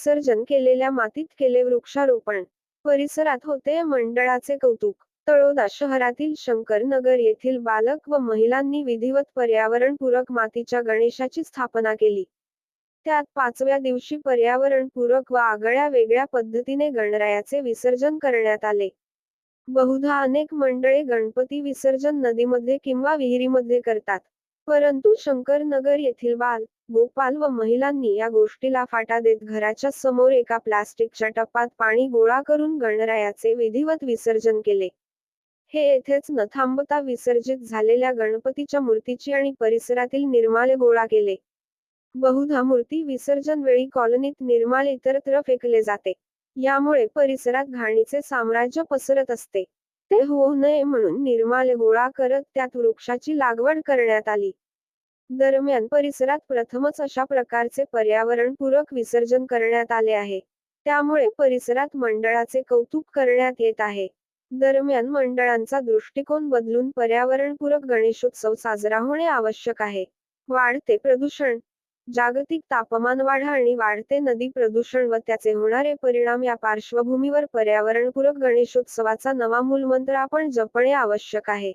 विसर्जन केलेल्या मातीत केले वृक्षारोपण. परिसरात होते मंडळाचे कौतुक. तळोदा शहरातील शंकर नगर येथील बालक व महिलांनी विधिवत पर्यावरणपूरक मातीच्या गणेशाची स्थापना केली. त्यात पाचव्या दिवशी पर्यावरणपूरक व आगळ्या वेगळ्या पद्धतीने गणरायाचे विसर्जन करण्यात आले. बहुधा अनेक मंडळे गणपती विसर्जन नदीमध्ये किंवा विहिरीमध्ये करतात. परंतु शंकरनगर येथील बाल गोपाल व महिलांनी या गोष्टीला फाटा देत घराच्या समोर एका प्लास्टिकच्या टप्पात पाणी गोळा करून गणरायाचे विधिवत विसर्जन केले. हे येथेच न थांबता विसर्जित झालेल्या गणपतीच्या मूर्तीची आणि परिसरातील निर्माले गोळा केले. बहुधा मूर्ती विसर्जन वेळी कॉलनीत निर्माल इतरत्र फेकले जाते. यामुळे परिसरात घाणीचे साम्राज्य पसरत असते. ते होऊ नये म्हणून निर्माले गोळा करत त्यात वृक्षाची लागवड करण्यात आली. दरम्यान परिसरात प्रथमच अशा प्रकारचे पर्यावरणपूरक विसर्जन करण्यात आले आहे. त्यामुळे परिसरात मंडळाचे कौतुक करण्यात येत आहे. दरम्यान मंडळांचा दृष्टिकोन बदलून पर्यावरणपूरक गणेशोत्सव साजरा होणे आवश्यक आहे. वाढते प्रदूषण जागतिक तापमानवाढ आणि वाढते नदी प्रदूषण व त्याचे होणारे परिणाम या पार्श्वभूमीवर पर्यावरणपूरक गणेशोत्सवाचा नवा मूलमंत्र आपण जपणे आवश्यक आहे.